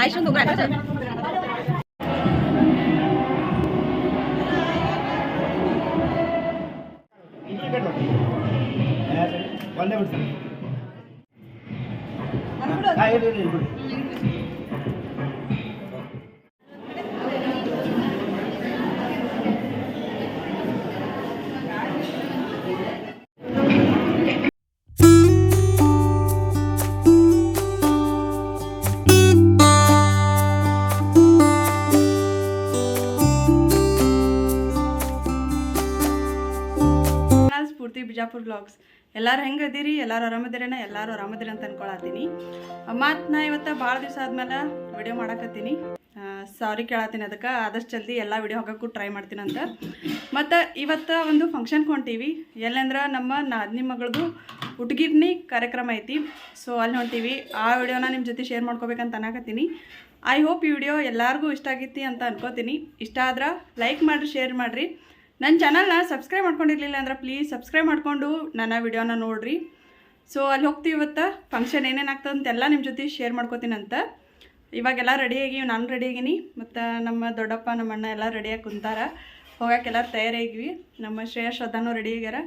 ಆಯುಷನ್ ಹೋಗ ಒಂದೇ ಬಿಡ್ತೀನಿ ಹಾಂ ಬಿಜಾಪುರ್ ಬ್ಲಾಗ್ಸ್ ಎಲ್ಲರೂ ಹೆಂಗೆ ಅದೀರಿ? ಎಲ್ಲರೂ ಆರಾಮದಿರೇನ? ಎಲ್ಲರೂ ಆರಾಮದಿರಿ ಅಂತ ಅನ್ಕೊಳತ್ತೀನಿ. ಮತ್ತು ನಾ ಇವತ್ತು ಭಾಳ ದಿವಸ ಆದ್ಮೇಲೆ ವಿಡಿಯೋ ಮಾಡಕತ್ತೀನಿ. ಸಾರಿ ಕೇಳತ್ತೀನಿ ಅದಕ್ಕೆ. ಆದಷ್ಟು ಜಲ್ದಿ ಎಲ್ಲ ವಿಡಿಯೋ ಹಾಕಕ್ಕೂ ಟ್ರೈ ಮಾಡ್ತೀನಿ ಅಂತ. ಮತ್ತು ಇವತ್ತು ಒಂದು ಫಂಕ್ಷನ್ ಹೊಂಟೀವಿ ಎಲ್ಲಂದ್ರೆ ನಮ್ಮ ನಾದಿನಿ ಮಗಳದು ಹುಡುಗಿರ್ನಿ ಕಾರ್ಯಕ್ರಮ ಐತಿ. ಸೊ ಅಲ್ಲಿ ಹೊಂಟೀವಿ. ಆ ವಿಡಿಯೋನ ನಿಮ್ಮ ಜೊತೆ ಶೇರ್ ಮಾಡ್ಕೋಬೇಕಂತ ಅನ್ನಕತ್ತೀನಿ. ಐ ಹೋಪ್ ಈ ವಿಡಿಯೋ ಎಲ್ಲರಿಗೂ ಇಷ್ಟ ಆಗೈತಿ ಅಂತ ಅನ್ಕೋತೀನಿ. ಇಷ್ಟ ಆದ್ರೆ ಲೈಕ್ ಮಾಡಿರಿ ಶೇರ್ ಮಾಡಿರಿ. ನನ್ನ ಚಾನಲ್ನ ಸಬ್ಸ್ಕ್ರೈಬ್ ಮಾಡ್ಕೊಂಡಿರಲಿಲ್ಲ ಅಂದ್ರೆ ಪ್ಲೀಸ್ ಸಬ್ಸ್ಕ್ರೈಬ್ ಮಾಡಿಕೊಂಡು ನನ್ನ ವಿಡಿಯೋನ ನೋಡಿರಿ. ಸೊ ಅಲ್ಲಿ ಹೋಗ್ತೀವಿ ಇವತ್ತು. ಫಂಕ್ಷನ್ ಏನೇನು ಆಗ್ತದೆ ಅಂತೆಲ್ಲ ನಿಮ್ಮ ಜೊತೆ ಶೇರ್ ಮಾಡ್ಕೋತೀನಂತ ಇವಾಗೆಲ್ಲ ರೆಡಿಯಾಗಿ ನಾನು ರೆಡಿ ಆಗೀನಿ. ಮತ್ತು ನಮ್ಮ ದೊಡ್ಡಪ್ಪ, ನಮ್ಮ ಅಣ್ಣ ಎಲ್ಲ ರೆಡಿಯಾಗಿ ಕುಂತಾರ. ಹೋಗಕ್ಕೆಲ್ಲ ತಯಾರಾಗಿವಿ. ನಮ್ಮ ಶ್ರೇಯ, ಶ್ರದ್ಧಾನು ರೆಡಿ ಆಗ್ಯಾರ.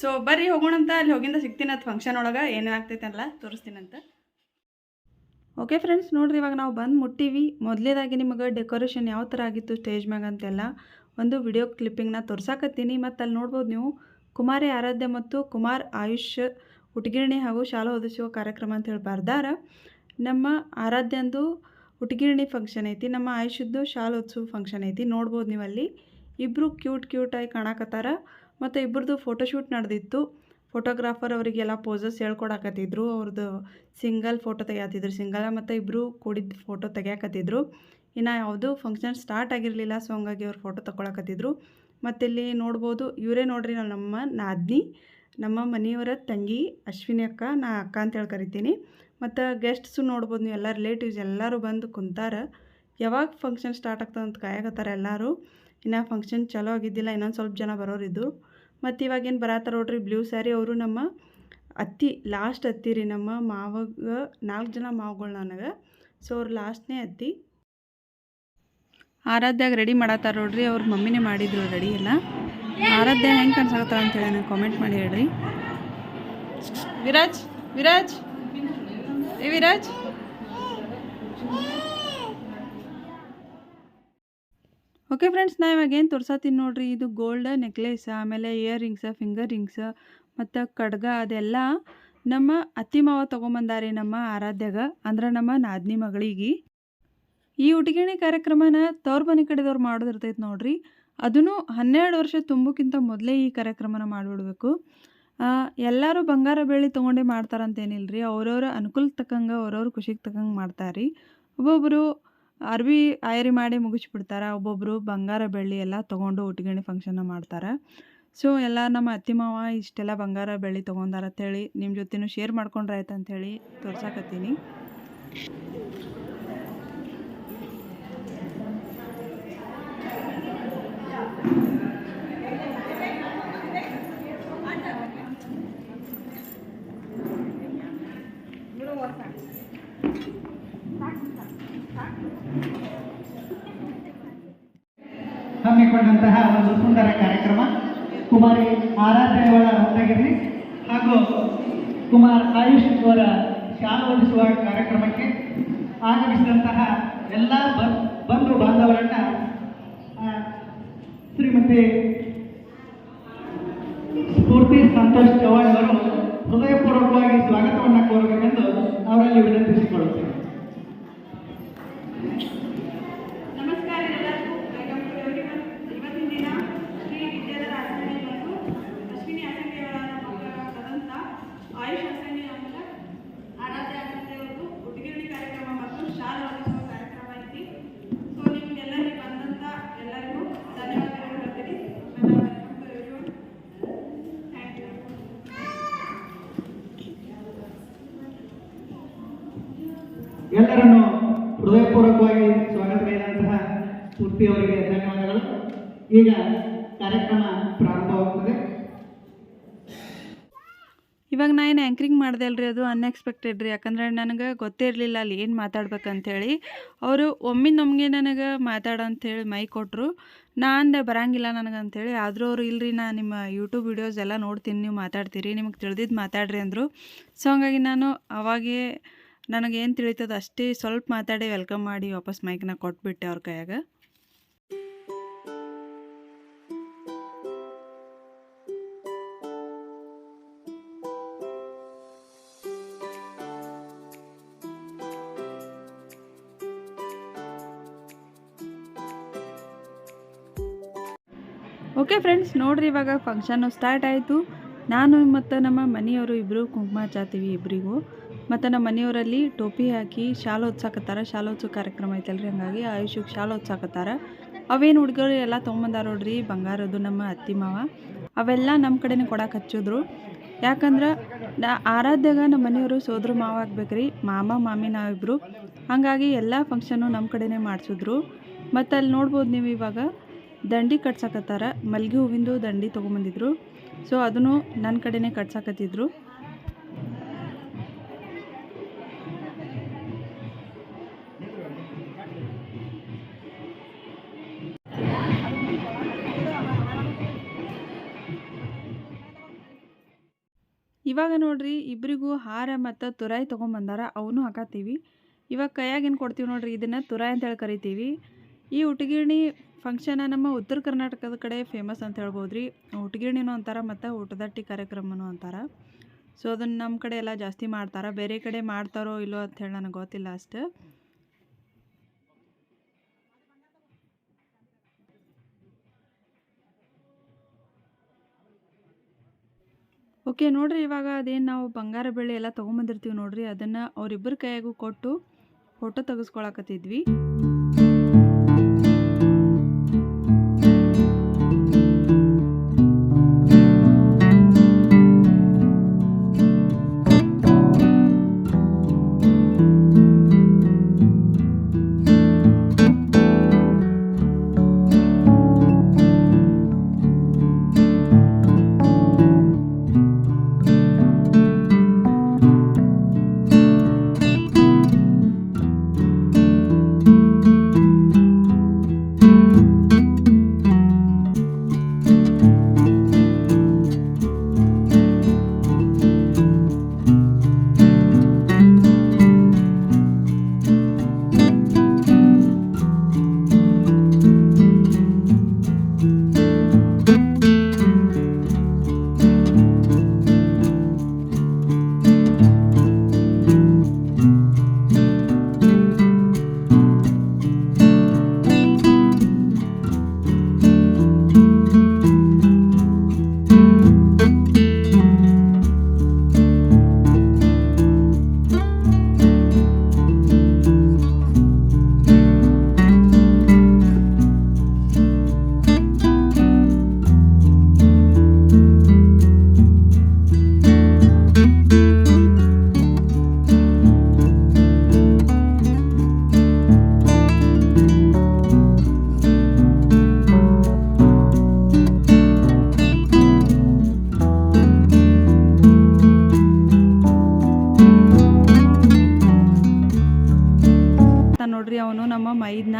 ಸೊ ಬರ್ರಿ ಹೋಗೋಣಂತ ಅಲ್ಲಿ ಹೋಗಿಂದ ಸಿಗ್ತೀನಿ ಅದು ಫಂಕ್ಷನ್ ಒಳಗೆ. ಏನೇನಾಗ್ತೈತೆ ಅಲ್ಲ ತೋರಿಸ್ತೀನಂತ ಓಕೆ ಫ್ರೆಂಡ್ಸ್ ನೋಡ್ರಿ ಇವಾಗ ನಾವು ಬಂದು ಮುಟ್ಟೀವಿ. ಮೊದಲೇದಾಗಿ ನಿಮಗೆ ಡೆಕೋರೇಷನ್ ಯಾವ ಥರ ಆಗಿತ್ತು ಸ್ಟೇಜ್ ಮ್ಯಾಗ ಅಂತೆಲ್ಲ. ಒಂದು ವಿಡಿಯೋ ಕ್ಲಿಪ್ಪಿಂಗ್ನ ತೋರ್ಸಾಕತ್ತೀನಿ. ಮತ್ತು ಅಲ್ಲಿ ನೋಡ್ಬೋದು ನೀವು. ಕುಮಾರಿ ಆರಾಧ್ಯ ಮತ್ತು ಕುಮಾರ್ ಆಯುಷ್ ಉಟ್ಗಿರಣಿ ಹಾಗೂ ಶಾಲಾ ಒದಿಸುವ ಕಾರ್ಯಕ್ರಮ ಅಂತ ಹೇಳಿ ಬರ್ದಾರ. ನಮ್ಮ ಆರಾಧ್ಯಂದು ಉಟ್ಗಿರಣಿ ಫಂಕ್ಷನ್ ಐತಿ, ನಮ್ಮ ಆಯುಷದ್ದು ಶಾಲೆ ಉತ್ಸವ ಫಂಕ್ಷನ್ ಐತಿ. ನೋಡ್ಬೋದು ನೀವು ಅಲ್ಲಿ ಇಬ್ಬರು ಕ್ಯೂಟ್ ಕ್ಯೂಟಾಗಿ ಕಾಣಕತ್ತಾರ. ಮತ್ತು ಇಬ್ಬರದು ಫೋಟೋಶೂಟ್ ನಡೆದಿತ್ತು. ಫೋಟೋಗ್ರಾಫರ್ ಅವರಿಗೆಲ್ಲ ಪೋಸಸ್ ಹೇಳ್ಕೊಡಕತ್ತಿದ್ರು. ಅವ್ರದ್ದು ಸಿಂಗಲ್ ಫೋಟೋ ತೆಗಿಯತ್ತಿದ್ರು ಸಿಂಗಲ್ ಮತ್ತು ಇಬ್ಬರು ಕೂಡಿದ್ದು ಫೋಟೋ ತೆಗಿಯಾಕತ್ತಿದ್ರು. ಇನ್ನು ಯಾವುದೂ ಫಂಕ್ಷನ್ ಸ್ಟಾರ್ಟ್ ಆಗಿರಲಿಲ್ಲ ಸೊ ಹಂಗಾಗಿ ಅವ್ರು ಫೋಟೋ ತಗೊಳಕತ್ತಿದ್ರು ಮತ್ತು ಇಲ್ಲಿ ನೋಡ್ಬೋದು, ಇವರೇ ನೋಡ್ರಿ ನಾವು ನಮ್ಮ ನಾದ್ನಿ, ನಮ್ಮ ಮನೆಯವರ ತಂಗಿ ಅಶ್ವಿನಿ ಅಕ್ಕ, ನಾ ಅಕ್ಕ ಅಂತೇಳಿ ಕರಿತೀನಿ. ಮತ್ತು ಗೆಸ್ಟ್ಸು ನೋಡ್ಬೋದು ನೀವು, ಎಲ್ಲ ರಿಲೇಟಿವ್ಸ್ ಎಲ್ಲರೂ ಬಂದು ಕುಂತಾರ. ಯಾವಾಗ ಫಂಕ್ಷನ್ ಸ್ಟಾರ್ಟ್ ಆಗ್ತದಂತ ಕಾಯಕತ್ತಾರೆ ಎಲ್ಲರೂ. ಇನ್ನು ಫಂಕ್ಷನ್ ಚಲೋ ಆಗಿದ್ದಿಲ್ಲ, ಇನ್ನೊಂದು ಸ್ವಲ್ಪ ಜನ ಬರೋರಿದ್ದು ಮತ್ತು ಇವಾಗೇನು ಬರತ್ತಾರ ನೋಡ್ರಿ, ಬ್ಲೂ ಸ್ಯಾರಿ ಅವರು ನಮ್ಮ ಅತ್ತಿ ಲಾಸ್ಟ್ ಅತ್ತಿ ರೀ ನಮ್ಮ ಮಾವಾಗ, ನಾಲ್ಕು ಜನ ಮಾವುಗಳು ನನಗೆ. ಸೊ ಅವ್ರು ಲಾಸ್ಟ್ನೇ ಅತ್ತಿ. ಆರಾಧ್ಯಾಗ ರೆಡಿ ಮಾಡತ್ತಾರ ನೋಡ್ರಿ, ಅವ್ರ ಮಮ್ಮಿನೇ ಮಾಡಿದ್ರು ರೆಡಿ ಎಲ್ಲ. ಆರಾಧ್ಯ ಹೆಂಗೆ ಕಾಣಿಸಕತ್ತಾರ ಅಂತೇಳಿ ನನಗೆ ಕಾಮೆಂಟ್ ಮಾಡಿ ಹೇಳ್ರಿ. ವಿರಾಜ್ ವಿರಾಜ್. ಏ ವಿರಾಜ್. ಓಕೆ ಫ್ರೆಂಡ್ಸ್ ನಾ ಇವಾಗೇನು ತೋರ್ಸತ್ತೀನಿ ನೋಡ್ರಿ, ಇದು ಗೋಲ್ಡ್ ನೆಕ್ಲೇಸ್ ಆಮೇಲೆ ಇಯರ್ ರಿಂಗ್ಸ್ ಫಿಂಗರ್ ರಿಂಗ್ಸ್ ಮತ್ತು ಖಡ್ಗ ಅದೆಲ್ಲ ನಮ್ಮ ಅತ್ತಿ ಮಾವ ತೊಗೊಂಬಂದಾರಿ ನಮ್ಮ ಆರಾಧ್ಯಾಗ, ಅಂದ್ರೆ ನಮ್ಮ ನಾದ್ನಿ ಮಗಳಿಗೆ. ಈ ಉಟಗಿಣಿ ಕಾರ್ಯಕ್ರಮನ ತವ್ರ ಮನೆ ಕಡೆದವ್ರು ಮಾಡೋದಿರ್ತೈತೆ ನೋಡ್ರಿ. ಅದನ್ನು ಹನ್ನೆರಡು ವರ್ಷ ತುಂಬಕ್ಕಿಂತ ಮೊದಲೇ ಈ ಕಾರ್ಯಕ್ರಮನ ಮಾಡಿಬಿಡ್ಬೇಕು. ಎಲ್ಲರೂ ಬಂಗಾರ ಬೆಳ್ಳಿ ತೊಗೊಂಡೇ ಮಾಡ್ತಾರಂತೇನಿಲ್ಲ ರೀ ಅವ್ರವ್ರ ಅನುಕೂಲಕ್ಕೆ ತಕ್ಕಂಗೆ, ಅವ್ರವ್ರ ಖುಷಿಗೆ ತಕ್ಕಂಗೆ ಮಾಡ್ತಾರೆ. ರೀ ಒಬ್ಬೊಬ್ಬರು ಅರ್ವಿ ಆಯರಿ ಮಾಡಿ ಮುಗಿಸ್ಬಿಡ್ತಾರೆ ಒಬ್ಬೊಬ್ಬರು ಬಂಗಾರ, ಬೆಳ್ಳಿ ಎಲ್ಲ ತೊಗೊಂಡು ಹುಟ್ಟಿಗಣಿ ಫಂಕ್ಷನ್ನ ಮಾಡ್ತಾರೆ. ಸೊ ಎಲ್ಲ ನಮ್ಮ ಅತ್ತಿ ಮಾವ ಇಷ್ಟೆಲ್ಲ ಬಂಗಾರ, ಬೆಳ್ಳಿ ತೊಗೊಂಡಾರ ಅಂತೇಳಿ ನಿಮ್ಮ ಜೊತೆನೂ ಶೇರ್ ಮಾಡ್ಕೊಂಡ್ರೆ ಆಯ್ತು ಅಂಥೇಳಿ ತೋರ್ಸಾಕತ್ತೀನಿ. ಕುಮಾರಿ ಆರಾಧನೆಯವರ ಹೊಂದಾಗಿರಲಿ ಹಾಗೂ ಕುಮಾರ್ ಆಯುಷ್ ಅವರ ಶಾಲೆ ಕಾರ್ಯಕ್ರಮಕ್ಕೆ ಆಗಮಿಸಿದಂತಹ ಎಲ್ಲ ಬಂಧು ಬಾಂಧವರನ್ನ ಶ್ರೀಮತಿ ಸ್ಫೂರ್ತಿ ಸಂತೋಷ್ ಚವ್ಹಾಣ್ ಅವರು ಹೃದಯಪೂರ್ವಕವಾಗಿ ಸ್ವಾಗತವನ್ನು ಇವಾಗ ನಾ ಏನು ಆ್ಯಂಕ್ರಿಂಗ್ ಮಾಡಿದೆ ಅಲ್ರಿ ಅದು ಅನ್ಎಕ್ಸ್ಪೆಕ್ಟೆಡ್ ರೀ. ಯಾಕಂದ್ರೆ ನನಗೆ ಗೊತ್ತೇ ಇರಲಿಲ್ಲ ಅಲ್ಲಿ ಏನು ಮಾತಾಡ್ಬೇಕಂತೇಳಿ. ಅವರು ಒಮ್ಮಿಂದೊಮ್ಗೆ ನನಗೆ ಮಾತಾಡು ಅಂತೇಳಿ ಮೈ ಕೊಟ್ಟರು ನಾ ಅಂದೆ ಬರಂಗಿಲ್ಲ ನನಗೆ ಅಂತೇಳಿ ಆದರೂ ಅವರು ಇಲ್ಲರಿ ನಾ ನಿಮ್ಮ ಯೂಟ್ಯೂಬ್ ವೀಡಿಯೋಸ್ ಎಲ್ಲ ನೋಡ್ತೀನಿ, ನೀವು ಮಾತಾಡ್ತೀರಿ, ನಿಮಗೆ ತಿಳಿದಿದ್ದು ಮಾತಾಡ್ರಿ ಅಂದರು. ಸೊ ಹಾಗಾಗಿ ನಾನು ಅವಾಗೇ ನನಗೇನು ತಿಳಿತದ ಅಷ್ಟೇ ಸ್ವಲ್ಪ ಮಾತಾಡಿ ವೆಲ್ಕಮ್ ಮಾಡಿ ವಾಪಸ್ ಮೈಕ್ನ ಕೊಟ್ಬಿಟ್ಟೆ ಅವ್ರ ಕೈಯಾಗ. ಓಕೆ ಫ್ರೆಂಡ್ಸ್ ನೋಡ್ರಿ ಇವಾಗ ಫಂಕ್ಷನ್ನು ಸ್ಟಾರ್ಟ್ ಆಯಿತು. ನಾನು ಮತ್ತು ನಮ್ಮ ಮನೆಯವರು ಇಬ್ಬರು ಕುಂಕುಮ ಹಚ್ಚಾತೀವಿ ಇಬ್ಬರಿಗೂ ಮತ್ತು ನಮ್ಮ ಮನೆಯವರಲ್ಲಿ ಟೋಪಿ ಹಾಕಿ ಶಾಲು ಹೊತ್ಸಾಕತ್ತಾರ. ಶಾಲು ಹೊತ್ಸೋ ಕಾರ್ಯಕ್ರಮ ಐತಲ್ರಿ ಹಂಗಾಗಿ ಆಯುಷಕ್ಕೆ ಶಾಲು ಹೊತ್ಸಾಕತ್ತಾರ. ಅವೇನು ಹುಡುಗರು ಎಲ್ಲ ತೊಗೊಂಬಂದಾರ ನೋಡ್ರಿ ಬಂಗಾರದು ನಮ್ಮ ಅತ್ತಿ ಮಾವ. ಅವೆಲ್ಲ ನಮ್ಮ ಕಡೆನೇ ಕೊಡಕ್ಕೆ ಹಚ್ಚಿದ್ರು. ಯಾಕಂದ್ರೆ ನಾ ಆರಾಧ್ಯಾಗ ನಮ್ಮ ಮನೆಯವರು ಸೋದ್ರ ಮಾವ ಆಗ್ಬೇಕ್ರಿ, ಮಾಮ, ಮಾಮಿ ನಾವಿಬ್ಬರು ಹಾಗಾಗಿ ಎಲ್ಲ ಫಂಕ್ಷನ್ನು ನಮ್ಮ ಕಡೆನೇ ಮಾಡಿಸಿದ್ರು. ಮತ್ತು ಅಲ್ಲಿ ನೋಡ್ಬೋದು ನೀವು ಇವಾಗ. ದಂಡಿ ಕಟ್ಸಕತ್ತಾರ. ಮಲ್ಗೆ ಹೂವಿಂದು ದಂಡಿ ತೊಗೊಂಬಂದಿದ್ರು. ಸೊ ಅದನ್ನು ನನ್ನ ಕಡೆನೇ ಕಟ್ಸಕತ್ತಿದ್ರು. ಇವಾಗ ನೋಡ್ರಿ ಇಬ್ಬರಿಗೂ ಹಾರ ಮತ್ತು ತುರಾಯಿ ತೊಗೊಂಬಂದಾರ. ಅವನು ಹಾಕತ್ತೀವಿ. ಇವಾಗ ಕೈಯಾಗ ಏನು ಕೊಡ್ತೀವಿ ನೋಡ್ರಿ, ಇದನ್ನು ತುರಾಯಿ ಅಂತೇಳಿ ಕರಿತೀವಿ. ಈ ಉಟ್ಗಿರಣಿ ಫಂಕ್ಷನ ನಮ್ಮ ಉತ್ತರ ಕರ್ನಾಟಕದ ಕಡೆ ಫೇಮಸ್ ಅಂತ ಹೇಳ್ಬೋದು ರೀ ಉಟ್ಗಿರಣಿನೂ ಅಂತಾರ ಮತ್ತು ಊಟದಟ್ಟಿ ಕಾರ್ಯಕ್ರಮನೂ ಅಂತಾರ. ಸೊ ಅದನ್ನು ನಮ್ಮ ಕಡೆ ಎಲ್ಲ ಜಾಸ್ತಿ ಮಾಡ್ತಾರ. ಬೇರೆ ಕಡೆ ಮಾಡ್ತಾರೋ ಇಲ್ಲೋ ಅಂತ ಹೇಳಿ ನನಗೆ ಗೊತ್ತಿಲ್ಲ ಅಷ್ಟು. ಓಕೆ ನೋಡ್ರಿ ಇವಾಗ ಅದೇನು ನಾವು ಬಂಗಾರ ಬೆಳ್ಳಿ ಎಲ್ಲ ತೊಗೊಂಬಂದಿರ್ತೀವಿ ನೋಡ್ರಿ. ಅದನ್ನು ಅವರಿಬ್ಬರ ಕೈಯಾಗೂ ಕೊಟ್ಟು ಫೋಟೋ ತೆಗೆಸ್ಕೊಳಕತ್ತಿದ್ವಿ.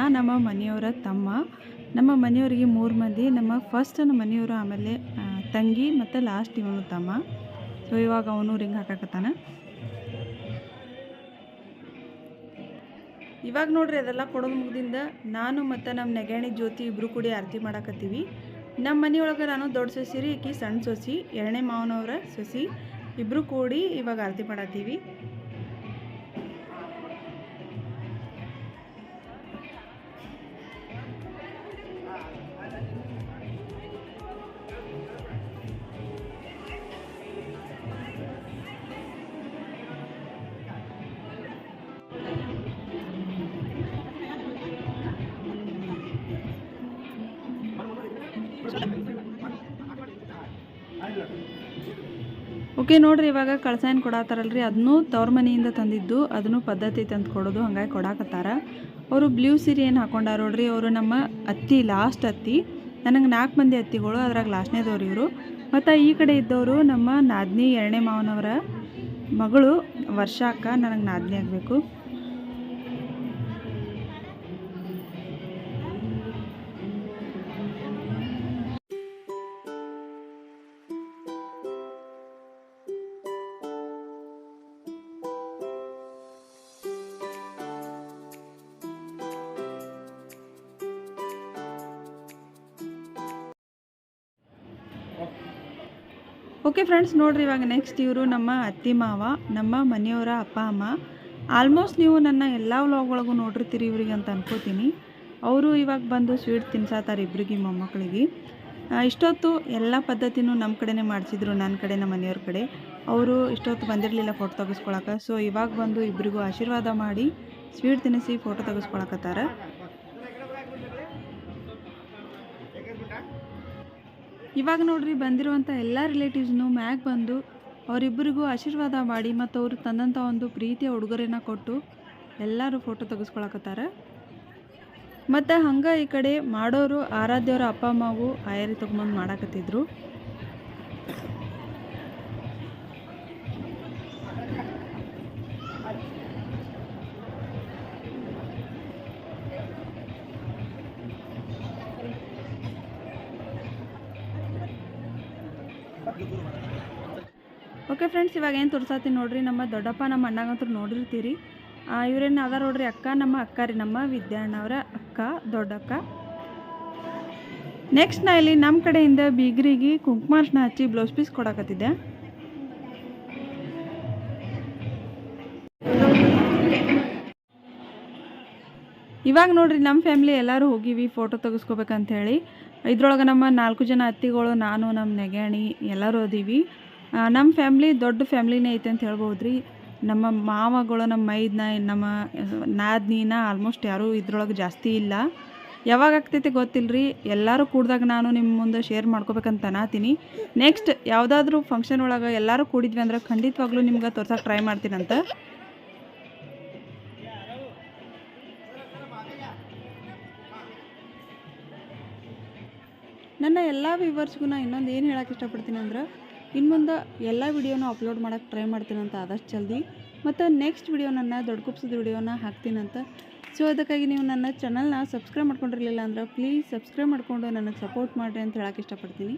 ಮೈದ್ನ ನಮ್ಮ ಮನೆಯವರ ತಮ್ಮ. ನಮ್ಮ ಮನೆಯವರಿಗೆ ಮೂರು ಮಂದಿ, ನಮ್ಮ ಫಸ್ಟ್ ನಮ್ಮ ಮನೆಯವರು ಆಮೇಲೆ ತಂಗಿ ಮತ್ತು ಲಾಸ್ಟ್ ಇವನು ತಮ್ಮ. ಸೊ ಇವಾಗ ಅವನು ರಿಂಗ್ ಹಾಕಾಕತ್ತಾನ. ಇವಾಗ ನೋಡ್ರಿ ಅದೆಲ್ಲ ಕೊಡೋದು ಮುಗ್ದಿಂದ ನಾನು ಮತ್ತು ನಮ್ಮ ನೆಗಣಿ ಜ್ಯೋತಿ ಇಬ್ಬರು ಕೂಡಿ ಆರತಿ ಮಾಡಾಕತ್ತೀವಿ. ನಮ್ಮ ಮನೆಯೊಳಗೆ ನಾನು ದೊಡ್ಡ ಸೊಸಿರಿ, ಈಕಿ ಸಣ್ಣ ಸೊಸಿ, ಎರಡನೇ ಮಾವನವರ ಸೊಸಿ ಇಬ್ಬರು ಕೂಡಿ ಇವಾಗ ಆರತಿ ಮಾಡತ್ತೀವಿ ಓಕೆ, ನೋಡ್ರಿ, ಇವಾಗ ಕಳಸ ಏನು ಕೊಡತ್ತಾರಲ್ರಿ ಅದನ್ನು ತವ್ರ ಮನೆಯಿಂದ ತಂದಿದ್ದು, ಅದನ್ನು ಪದ್ಧತಿ ತಂದು ಕೊಡೋದು, ಹಂಗಾಗಿ ಕೊಡಾಕತ್ತಾರ. ಅವರು ಬ್ಲೂ ಸೀರೆ ಏನು ಹಾಕೊಂಡಾರ ನೋಡ್ರಿ, ಅವರು ನಮ್ಮ ಅತ್ತಿ ಲಾಸ್ಟ್ ಅತ್ತಿ. ನನಗೆ ನಾಲ್ಕು ಮಂದಿ ಅತ್ತಿಗಳು, ಅದ್ರಾಗ ಲಾಸ್ಟ್ನೇದವ್ರು ಇವರು. ಮತ್ತು ಈ ಕಡೆ ಇದ್ದವರು ನಮ್ಮ ನಾದ್ನಿ, ಎರಡನೇ ಮಾವನವರ ಮಗಳು ವರ್ಷ ಅಕ್ಕ ನನಗೆ ನಾದ್ನಿ ಆಗಬೇಕು. ಓಕೆ ಫ್ರೆಂಡ್ಸ್ ನೋಡ್ರಿ ಇವಾಗ ನೆಕ್ಸ್ಟ್ ಇವರು ನಮ್ಮ ಅತ್ತಿ ಮಾವ, ನಮ್ಮ ಮನೆಯವರ ಅಪ್ಪ, ಅಮ್ಮ. ಆಲ್ಮೋಸ್ಟ್ ನೀವು ನನ್ನ ಎಲ್ಲ ವ್ಲಾಗ್ ನೋಡಿರ್ತೀರಿ ಇವ್ರಿಗೆ ಅಂತ ಅನ್ಕೋತೀನಿ. ಅವರು ಇವಾಗ ಬಂದು ಸ್ವೀಟ್ ತಿನ್ಸಾತಾರೆ ಇಬ್ಬರಿಗೆ ಮೊಮ್ಮಕ್ಕಳಿಗೆ ಇಷ್ಟೊತ್ತು ಎಲ್ಲ ಪದ್ಧತಿನೂ ನಮ್ಮ ಕಡೆನೇ ಮಾಡಿಸಿದ್ರು ನನ್ನ ಕಡೆ, ನಮ್ಮ ಮನೆಯವ್ರ ಕಡೆ. ಅವರು ಇಷ್ಟೊತ್ತು ಬಂದಿರಲಿಲ್ಲ ಫೋಟೋ ತೆಗೆಸ್ಕೊಳಕ್ಕೆ ಸೊ ಇವಾಗ ಬಂದು ಇಬ್ಬರಿಗೂ ಆಶೀರ್ವಾದ ಮಾಡಿ ಸ್ವೀಟ್ ತಿನ್ನಿಸಿ ಫೋಟೋ ತೆಗೆಸ್ಕೊಳಕತ್ತಾರ. ಇವಾಗ ನೋಡ್ರಿ ಬಂದಿರುವಂಥ ಎಲ್ಲ ರಿಲೇಟಿವ್ಸ್ನು ಮ್ಯಾಗ್ ಬಂದು ಅವರಿಬ್ಬರಿಗೂ ಆಶೀರ್ವಾದ ಮಾಡಿ ಮತ್ತು ಅವರು ತಂದಂಥ ಒಂದು ಪ್ರೀತಿಯ ಉಡುಗೊರೆನ ಕೊಟ್ಟು ಎಲ್ಲರೂ ಫೋಟೋ ತೆಗೆಸ್ಕೊಳಕತ್ತಾರ. ಮತ್ತು ಹಂಗೆ ಈ ಕಡೆ ಮಾಡೋರು ಆರಾಧ್ಯವ್ರ ಅಪ್ಪ ಅಮ್ಮಗೂ ಆಯಾರಿ ತೊಗೊಂಬಂದು ಮಾಡಾಕತ್ತಿದ್ರು. ಓಕೆ ಫ್ರೆಂಡ್ಸ್, ಇವಾಗ ಏನು ತೋರಿಸತ್ತೀನಿ ನೋಡ್ರಿ, ನಮ್ಮ ದೊಡ್ಡಪ್ಪ ನಮ್ಮ ಅಣ್ಣಗಂತೂ ನೋಡಿರ್ತೀರಿ. ಇವ್ರೇನು ಅದಾರ ನೋಡ್ರಿ ಅಕ್ಕ, ನಮ್ಮ ಅಕ್ಕ ರೀ, ನಮ್ಮ ವಿದ್ಯಾಣ್ಣವರ ಅಕ್ಕ, ದೊಡ್ಡಕ್ಕ. ನೆಕ್ಸ್ಟ್ ನಾ ಇಲ್ಲಿ ನಮ್ಮ ಕಡೆಯಿಂದ ಬೀಗ್ರಿಗೆ ಕುಂಕುಮಾರ್ಶನ ಹಚ್ಚಿ ಬ್ಲೌಸ್ ಪೀಸ್ ಕೊಡಕತ್ತಿದ್ದೆ. ಇವಾಗ ನೋಡ್ರಿ ನಮ್ಮ ಫ್ಯಾಮ್ಲಿ ಎಲ್ಲರೂ ಹೋಗಿವಿ, ಫೋಟೋ ತೆಗೆಸ್ಕೋಬೇಕಂತ ಹೇಳಿ ಇದ್ರೊಳಗೆ ನಮ್ಮ ನಾಲ್ಕು ಜನ ಅತ್ತಿಗಳು, ನಾನು, ನಮ್ಮ ನೆಗ್ಯಾಣಿ ಎಲ್ಲರೂ ಅದೀವಿ ನಮ್ಮ ಫ್ಯಾಮ್ಲಿ ದೊಡ್ಡ ಫ್ಯಾಮ್ಲಿನೇ ಐತೆ ಅಂತ ಹೇಳ್ಬೋದು ರೀ ನಮ್ಮ ಮಾವಗಳು, ನಮ್ಮ ಮೈದನ್ನ ನಮ್ಮ ನಾದ್ನಿನ ಆಲ್ಮೋಸ್ಟ್ ಯಾರೂ ಇದ್ರೊಳಗೆ ಜಾಸ್ತಿ ಇಲ್ಲ. ಯಾವಾಗ ಆಗ್ತೈತೆ ಗೊತ್ತಿಲ್ಲ ರೀ ಎಲ್ಲರೂ ಕೂಡಿದಾಗ ನಾನು ನಿಮ್ಮ ಮುಂದೆ ಶೇರ್ ಮಾಡ್ಕೋಬೇಕಂತ ಅನ್ನತೀನಿ ನೆಕ್ಸ್ಟ್ ಯಾವುದಾದ್ರೂ ಫಂಕ್ಷನ್ ಒಳಗೆ ಎಲ್ಲರೂ ಕೂಡಿದ್ವಿ ಅಂದ್ರೆ ಖಂಡಿತವಾಗ್ಲೂ ನಿಮ್ಗೆ ತೋರ್ಸೋಕೆ ಟ್ರೈ ಮಾಡ್ತೀನಂತ ನನ್ನ ಎಲ್ಲ ವ್ಯೂವರ್ಸ್ಗೂ ನಾನು ಇನ್ನೊಂದು ಏನು ಹೇಳಕ್ಕೆ ಇಷ್ಟಪಡ್ತೀನಿ ಅಂದ್ರೆ ಇನ್ನು ಮುಂದೆ ಎಲ್ಲ ವಿಡಿಯೋನ ಅಪ್ಲೋಡ್ ಮಾಡೋಕ್ಕೆ ಟ್ರೈ ಮಾಡ್ತೀನಿ ಅಂತ ಆದಷ್ಟು ಜಲ್ದಿ. ಮತ್ತು ನೆಕ್ಸ್ಟ್ ವಿಡಿಯೋ ನನ್ನ ದೊಡ್ಡ ಕುಪ್ಸದ ವಿಡಿಯೋನ ಹಾಕ್ತೀನಂತ ಸೊ ಅದಕ್ಕಾಗಿ ನೀವು ನನ್ನ ಚಾನಲ್ನ ಸಬ್ಸ್ಕ್ರೈಬ್ ಮಾಡ್ಕೊಂಡಿರಲಿಲ್ಲ ಅಂದ್ರೆ ಪ್ಲೀಸ್ ಸಬ್ಸ್ಕ್ರೈಬ್ ಮಾಡಿಕೊಂಡು ನನಗೆ ಸಪೋರ್ಟ್ ಮಾಡಿರಿ ಅಂತ ಹೇಳಕ್ಕೆ ಇಷ್ಟಪಡ್ತೀನಿ.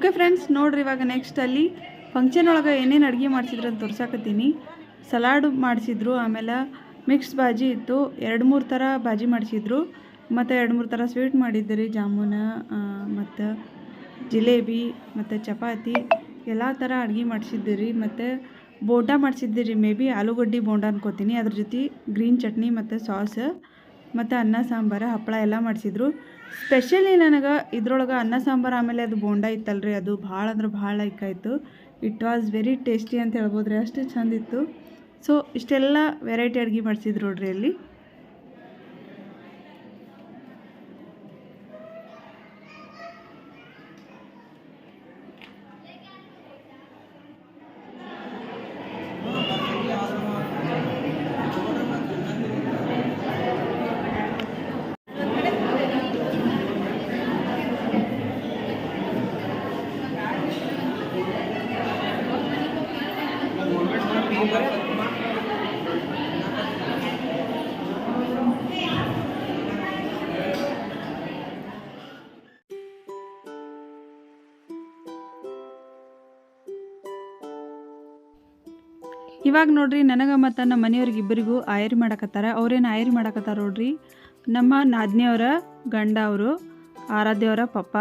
ಓಕೆ ಫ್ರೆಂಡ್ಸ್ ನೋಡ್ರಿ ಇವಾಗ ನೆಕ್ಸ್ಟ್ ಅಲ್ಲಿ ಫಂಕ್ಷನ್ ಒಳಗೆ ಏನೇನು ಅಡುಗೆ ಮಾಡಿಸಿದ್ರು ಅಂತ ತೋರ್ಸಾಕತ್ತೀನಿ. ಸಲಾಡ್ ಮಾಡಿಸಿದ್ರು, ಆಮೇಲೆ ಮಿಕ್ಸ್ ಬಾಜಿ ಇತ್ತು. ಎರಡು ಮೂರು ಥರ ಬಾಜಿ ಮಾಡಿಸಿದ್ರು. ಮತ್ತು ಎರಡು ಮೂರು ಥರ ಸ್ವೀಟ್ ಮಾಡಿದ್ರಿ ಜಾಮೂನ ಮತ್ತು ಜಿಲೇಬಿ, ಮತ್ತು ಚಪಾತಿ. ಎಲ್ಲ ಥರ ಅಡುಗೆ ಮಾಡಿಸಿದ್ದೀರಿ. ಮತ್ತು ಬೋಂಡ ಮಾಡಿಸಿದ್ದೀರಿ, ಮೇ ಬಿ ಆಲೂಗಡ್ಡೆ ಬೋಂಡ ಅನ್ಕೋತೀನಿ. ಅದ್ರ ಜೊತೆ ಗ್ರೀನ್ ಚಟ್ನಿ ಮತ್ತು ಸಾಸ್ ಮತ್ತು ಅನ್ನ, ಸಾಂಬಾರು, ಹಪ್ಪಳ ಎಲ್ಲ ಮಾಡಿಸಿದ್ರು. ಸ್ಪೆಷಲಿ ನನಗೆ ಇದ್ರೊಳಗೆ ಅನ್ನ, ಸಾಂಬಾರು ಆಮೇಲೆ ಅದು ಬೋಂಡ ಇತ್ತಲ್ರಿ, ಅದು ಭಾಳ ಅಂದ್ರೆ ಭಾಳ ಇಕ್ಕಾಯಿತು. ಇಟ್ ವಾಸ್ ವೆರಿ ಟೇಸ್ಟಿ ಅಂತ ಹೇಳ್ಬೋದ್ರಿ, ಅಷ್ಟು ಚಂದ ಇತ್ತು. ಸೊ ಇಷ್ಟೆಲ್ಲ ವೆರೈಟಿ ಅಡುಗೆ ಮಾಡಿಸಿದ್ರು ನೋಡ್ರಿ ಅಲ್ಲಿ. ಇವಾಗ ನೋಡ್ರಿ ನನಗೆ ಮತ್ತು ನಮ್ಮ ಮನೆಯವ್ರಿಗೆ ಇಬ್ಬರಿಗೂ ಆಯರಿ ಮಾಡಕತ್ತಾರ. ಅವ್ರೇನು ಆಯರಿ ಮಾಡಕತ್ತಾರ ನೋಡ್ರಿ. ನಮ್ಮ ನಾದ್ನಿಯವರ ಗಂಡ ಅವರು, ಆರಾಧ್ಯವರ ಪಪ್ಪ.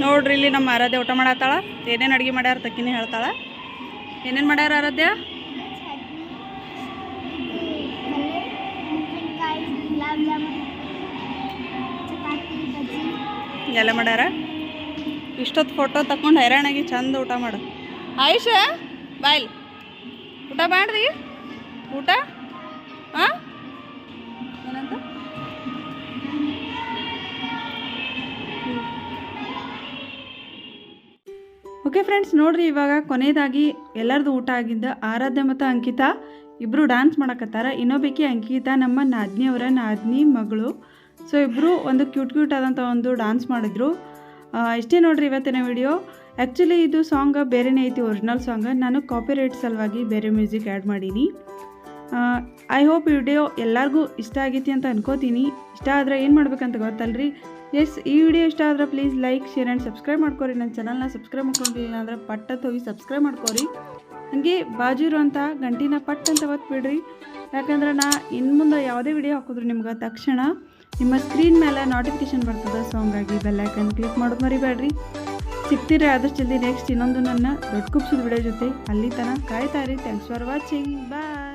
ನೋಡ್ರಿ ಇಲ್ಲಿ ನಮ್ಮ ಆರಾಧ್ಯ ಊಟ ಮಾಡತ್ತಾಳ. ಏನೇನು ಅಡುಗೆ ಮಾಡ್ಯಾರ ತಕ್ಕಿನೇ ಹೇಳ್ತಾಳ. ಏನೇನು ಮಾಡ್ಯಾರ ಆರಾಧ್ಯ? ಎಲ್ಲ ಮಾಡ್ಯಾರ? ಇಷ್ಟೊತ್ತು ಫೋಟೋ ತಕೊಂಡು ಹೈರಾಣಾಗಿ ಚಂದ ಊಟ ಮಾಡು. ಆಯುಷ ಬಾಯ್ಲಿ ಊಟ ಮಾಡ್ರಿ ಊಟ? ಓಕೆ ಫ್ರೆಂಡ್ಸ್, ನೋಡ್ರಿ ಇವಾಗ ಕೊನೆಯದಾಗಿ ಎಲ್ಲರದು ಊಟ ಆಗಿದ್ದ ಆರಾಧ್ಯ ಮತ್ತು ಅಂಕಿತಾ ಇಬ್ಬರು ಡ್ಯಾನ್ಸ್ ಮಾಡಕತ್ತಾರ. ಇನ್ನೊಬ್ಬಕ್ಕೆ ಅಂಕಿತಾ, ನಮ್ಮ ನಾದ್ನಿಯವರ ನಾದ್ನಿ ಮಗಳು. ಸೊ ಇಬ್ಬರು ಒಂದು ಕ್ಯೂಟ್ ಕ್ಯೂಟ್ ಆದಂಥ ಒಂದು ಡ್ಯಾನ್ಸ್ ಮಾಡಿದ್ರು. ಇಷ್ಟೇ ನೋಡ್ರಿ ಇವತ್ತಿನ ವಿಡಿಯೋ ಆ್ಯಕ್ಚುಲಿ ಇದು ಸಾಂಗ್ ಬೇರೆನೇ ಐತಿ ಒರಿಜಿನಲ್ ಸಾಂಗ್ ನಾನು ಕಾಪಿ ರೈಟ್ ಸಲುವಾಗಿ ಬೇರೆ ಮ್ಯೂಸಿಕ್ ಆ್ಯಡ್ ಮಾಡೀನಿ. ಐ ಹೋಪ್ ವಿಡಿಯೋ ಎಲ್ಲರಿಗೂ ಇಷ್ಟ ಆಗೈತಿ ಅಂತ ಅನ್ಕೋತೀನಿ. ಇಷ್ಟ ಆದರೆ ಏನು ಮಾಡ್ಬೇಕಂತ ಗೊತ್ತಲ್ರಿ? ಎಸ್, ಈ ವಿಡಿಯೋ ಇಷ್ಟ ಆದ್ರೆ please like share and subscribe ಮಾಡ್ಕೊರಿ. ನನ್ನ ಚಾನಲ್ನ ಸಬ್ಸ್ಕ್ರೈಬ್ ಮಾಡ್ಕೊಂಡಿಲ್ಲ ಅಂದ್ರೆ ಪಟ್ಟ ಹೋಗಿ ಸಬ್ಸ್ಕ್ರೈಬ್ ಮಾಡ್ಕೊರಿ. ಹಾಗೆ ಬಾಜು ಇರುವಂಥ ಗಂಟಿನ ಪಟ್ ಅಂತ ಒತ್ಬಿಡ್ರಿ. ಯಾಕಂದ್ರೆ ನಾ ಇನ್ನು ಮುಂದೆ ಯಾವುದೇ ವಿಡಿಯೋ ಹಾಕಿದ್ರು ನಿಮ್ಗೆ, ತಕ್ಷಣ ನಿಮ್ಮ ಸ್ಕ್ರೀನ್ ಮೇಲೆ ನೋಟಿಫಿಕೇಶನ್ ಬರ್ತದೆ ಸಾಂಗ್ ಆಗಿ ಬೆಲ್ಲೈಕನ್ ಕ್ಲಿಕ್ ಮಾಡೋದು ಮರಿಬೇಡ್ರಿ. ಸಿಗ್ತೀರಿ ಆದಷ್ಟು ಜಲ್ದಿ ನೆಕ್ಸ್ಟ್ ಇನ್ನೊಂದು ನನ್ನ ದೊಡ್ಡ ಕುಪ್ಸಿದ ವಿಡಿಯೋ ಜೊತೆ. ಅಲ್ಲಿ ತನಕ ಕಾಯ್ತಾ ಇರಿ. Thanks for watching bye